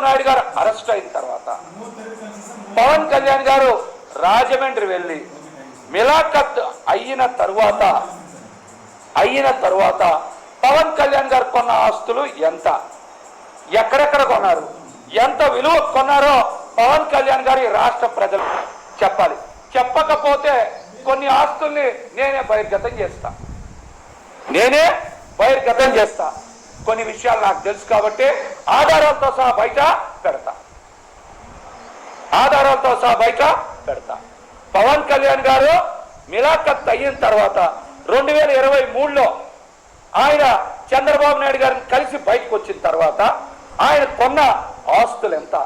చంద్రబాబు నాయుడు గారు అరెస్ట్ అయిన తర్వాత పవన్ కళ్యాణ్ గారు రాజమండ్రి వెళ్ళి మిలాఖత్ అయిన తరువాత అయిన తరువాత పవన్ కళ్యాణ్ గారు కొన్న ఆస్తులు ఎంత? ఎక్కడెక్కడ కొన్నారు? ఎంత విలువ కొన్నారో పవన్ కళ్యాణ్ గారి రాష్ట్ర ప్రజలు చెప్పాలి. చెప్పకపోతే కొన్ని ఆస్తుల్ని నేనే బహిర్గతం చేస్తా. నేనే బహిర్గతం చేస్తా. కొన్ని విషయాలు నాకు తెలుసు కాబట్టి ఆధారాలతో సహా బయట పెడతా. ఆధారాలతో సహా బయట పెడతా. పవన్ కళ్యాణ్ గారు మిలాఖత్ అయిన తర్వాత రెండు వేల ఇరవై మూడులో ఆయన చంద్రబాబు నాయుడు గారిని కలిసి బయటకు వచ్చిన తర్వాత ఆయన కొన్న ఆస్తులు ఎంత?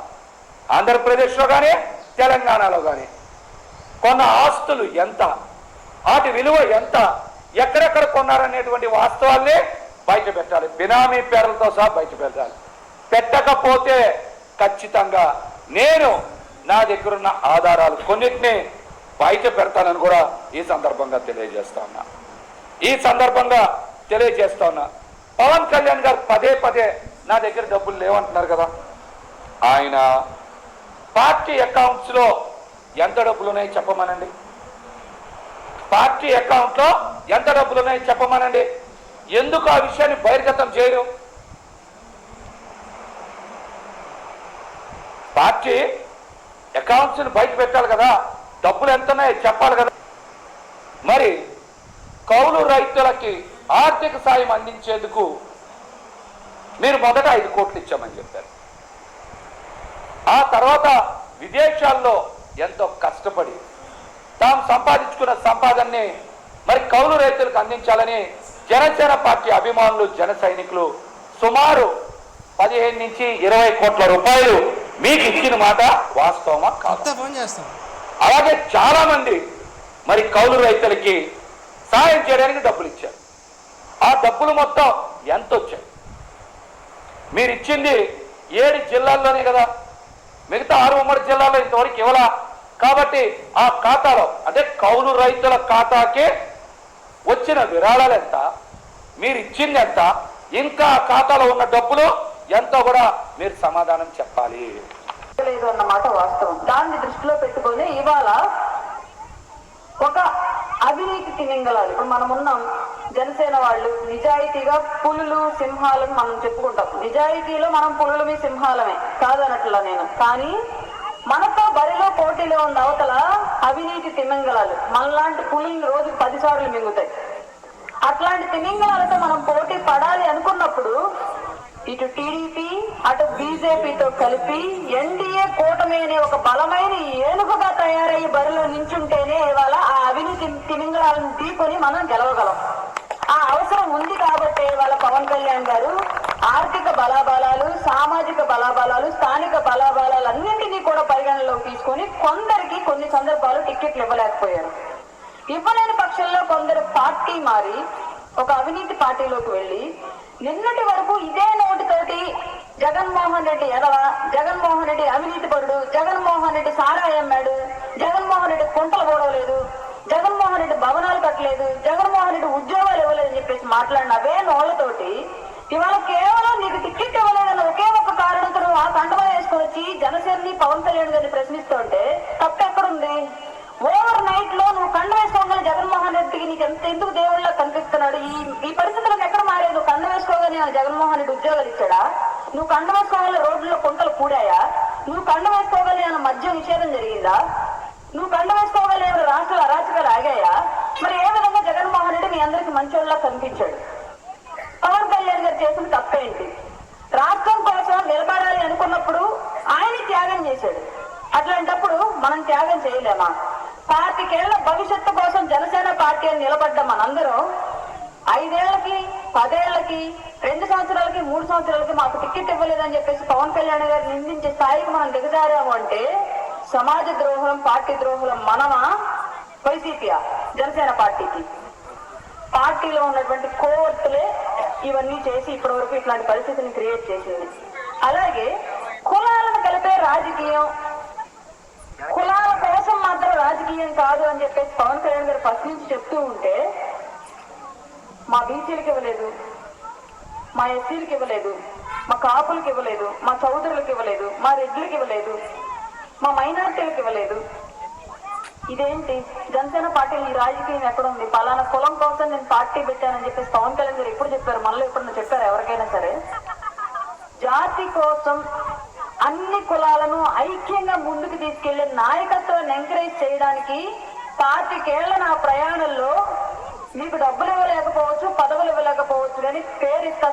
ఆంధ్రప్రదేశ్లో కానీ తెలంగాణలో కానీ కొన్న ఆస్తులు ఎంత? వాటి విలువ ఎంత? ఎక్కడెక్కడ కొన్నారనేటువంటి వాస్తవాల్ని బయట పెట్టాలి. బినామీ పేర్లతో సహా బయట పెట్టాలి. పెట్టకపోతే ఖచ్చితంగా నేను నా దగ్గరున్న ఆధారాలు కొన్నిటిని బయట పెడతానని కూడా ఈ సందర్భంగా తెలియజేస్తా ఉన్నా. ఈ సందర్భంగా తెలియజేస్తా ఉన్నా. పవన్ కళ్యాణ్ గారు పదే పదే నా దగ్గర డబ్బులు లేవంటున్నారు కదా. ఆయన పార్టీ అకౌంట్స్లో ఎంత డబ్బులు ఉన్నాయో చెప్పమనండి? పార్టీ అకౌంట్లో ఎంత డబ్బులు ఉన్నాయో చెప్పమనండి? ఎందుకు ఆ విషయాన్ని బహిర్గతం చేయరు? పార్టీ అకౌంట్స్ని బయట పెట్టాలి కదా డబ్బులు ఎంత ఉన్నాయో చెప్పాలి కదా. మరి కౌలు రైతులకి ఆర్థిక సాయం అందించేందుకు మీరు మొదట ఐదు కోట్లు ఇచ్చామని చెప్పారు. ఆ తర్వాత విదేశాల్లో ఎంతో కష్టపడి తాము సంపాదించుకున్న సంపాదనని మరి కౌలు రైతులకు అందించాలని జనసేన పార్టీ అభిమానులు జన సైనికులు సుమారు పదిహేను నుంచి ఇరవై కోట్ల రూపాయలు మీకు ఇచ్చిన మాట వాస్తవమా కాదు? అలాగే చాలా మంది మరి కౌలు రైతులకి సాయం చేయడానికి డబ్బులు ఇచ్చారు. ఆ డబ్బులు మొత్తం ఎంత వచ్చాయి? మీరు ఇచ్చింది ఏడు జిల్లాల్లోనే కదా. మిగతా ఆరు ఉమ్మడి జిల్లాలో ఇంతవరకు ఇవ్వలా. కాబట్టి ఆ ఖాతాలో అంటే కౌలు రైతుల ఖాతాకి వచ్చిన విరాళాలు ఎంత మీరు ఇచ్చింది ఎంత ఇంకా ఖాతాలో ఉన్న డబ్బులు ఎంతో కూడా మీరు సమాధానం చెప్పాలి. లేదు అన్నమాట వాస్తవం. దాన్ని దృష్టిలో పెట్టుకొని ఇవాళ ఒక అవినీతి తిమింగలాలు. ఇప్పుడు మనం ఉన్నాం జనసేన వాళ్ళు నిజాయితీగా పులులు సింహాలను మనం చెప్పుకుంటాం. నిజాయితీలో మనం పులులమి సింహాలమే కాదనట్లా నేను. కానీ మనతో బరిలో పోటీలో ఉన్న అవతల అవినీతి తిమింగళాలు మనలాంటి పులుల్ని రోజు పదిసార్లు మింగుతాయి. అట్లాంటి మనం పోటీ పడాలి అనుకున్నప్పుడు ఇటు టీడీపీ అటు బీజేపీతో కలిపి ఎన్డీఏ కూటమి అనే ఒక బలమైన ఏనుగుగా తయారయ్యి బరిలో నించుంటేనే ఇవాళ ఆ అవినీతి తిమింగళాలను తీకొని మనం గెలవగలం. ఆ అవసరం ఉంది కాబట్టి ఇవాళ పవన్ కళ్యాణ్ గారు ఆర్థిక బలాబలాలు సామాజిక బలాబలాలు స్థానిక బలాబలాలు అన్నింటినీ కూడా పరిగణనలోకి తీసుకొని కొందరికి కొన్ని సందర్భాలు టిక్కెట్లు ఇవ్వలేకపోయారు. ఇవ్వలేని పక్షంలో కొందరు పార్టీ మారి ఒక అవినీతి పార్టీలోకి వెళ్ళి నిన్నటి వరకు ఇదే నోటితోటి జగన్మోహన్ రెడ్డి ఎదవ జగన్మోహన్ రెడ్డి అవినీతి పరుడు జగన్మోహన్ రెడ్డి సారా అమ్మాడు జగన్మోహన్ రెడ్డి కుంటలు పోవలేదు జగన్మోహన్ రెడ్డి భవనాలు కట్టలేదు జగన్మోహన్ రెడ్డి ఉద్యోగాలు ఇవ్వలేదని చెప్పేసి మాట్లాడిన అవే నోళ్ళతోటి ఇవాళ కేవలం నీకు టికెట్ ఇవ్వలేదన్న ఒకే ఒక కారణంతో నువ్వు ఆ కండమా వేసుకొని వచ్చి జనసేనని పవన్ కళ్యాణ్ గారిని ప్రశ్నిస్తుంటే తప్పు ఎక్కడుంది? ఓవర్ నైట్లో నువ్వు కండ వేసుకో నీకు ఎంత ఎందుకు దేవుళ్ళ కనిపిస్తున్నాడు? ఈ ఈ పరిస్థితులకు ఎక్కడ మారే నువ్వు కండ వేసుకోగానే జగన్మోహన్ రెడ్డి ఉద్యోగాలు ఇచ్చాడా? నువ్వు కండ వేసుకోవాలి రోడ్లలో కుంటలు కూడాయా? నువ్వు కండ వేసుకోగానే ఆయన మద్యం నిషేధం జరిగిందా? నువ్వు కండ వేసుకోగానే ఏమైనా రాష్ట్రాల అరాచకాలు ఆగాయా? మరి ఏ విధంగా జగన్మోహన్ రెడ్డి మీ అందరికి మంచోళ్ళ కనిపించాడు? పవన్ కళ్యాణ్ గారు చేసిన తప్పేంటి? రాష్ట్రం కోసం నిలబడాలి అనుకున్నప్పుడు ఆయన త్యాగం చేశాడు. అట్లాంటప్పుడు మనం త్యాగం చేయలేమా? పాతికేళ్ళ భవిష్యత్తు కోసం జనసేన పార్టీ అని నిలబడ్డ మనందరం ఐదేళ్ళకి పదేళ్ళకి రెండు సంవత్సరాలకి మూడు సంవత్సరాలకి మాకు టికెట్ ఇవ్వలేదని చెప్పేసి పవన్ కళ్యాణ్ గారు నిందించే స్థాయికి మనం దిగజారాము అంటే సమాజ ద్రోహం పార్టీ ద్రోహం మనమా? వైసీపీయా జనసేన పార్టీకి. పార్టీలో ఉన్నటువంటి కోర్టులే ఇవన్నీ చేసి ఇప్పటి వరకు ఇట్లాంటి పరిస్థితిని క్రియేట్ చేసింది. అలాగే కులాలను కలిపే రాజకీయం కులాల కోసం మాత్రం రాజకీయం కాదు అని చెప్పేసి పవన్ కళ్యాణ్ గారు ఫస్ట్ నుంచి చెప్తూ ఉంటే మా బీసీలకు ఇవ్వలేదు మా ఎస్సీలకు ఇవ్వలేదు మా కాపులకు ఇవ్వలేదు మా చౌదరులకు ఇవ్వలేదు మా రెడ్లకు ఇవ్వలేదు మా మైనార్టీలకు ఇవ్వలేదు. ఇదేంటి? జనసేన పార్టీ ఈ రాజకీయం ఎక్కడ ఉంది? పలానా కులం కోసం నేను పార్టీ పెట్టానని చెప్పేసి పవన్ కళ్యాణ్ గారు ఎప్పుడు చెప్పారు? మనలో ఎప్పుడన్నా చెప్పారు ఎవరికైనా సరే? జాతి కోసం అన్ని కులాలను ఐక్యంగా ముందుకు తీసుకెళ్ళే నాయకత్వాన్ని ఎంకరేజ్ చేయడానికి పాతికేళ్ళ నా ప్రయాణంలో మీకు డబ్బులు ఇవ్వలేకపోవచ్చు పదవులు ఇవ్వలేకపోవచ్చు కానీ పేరు ఇస్తా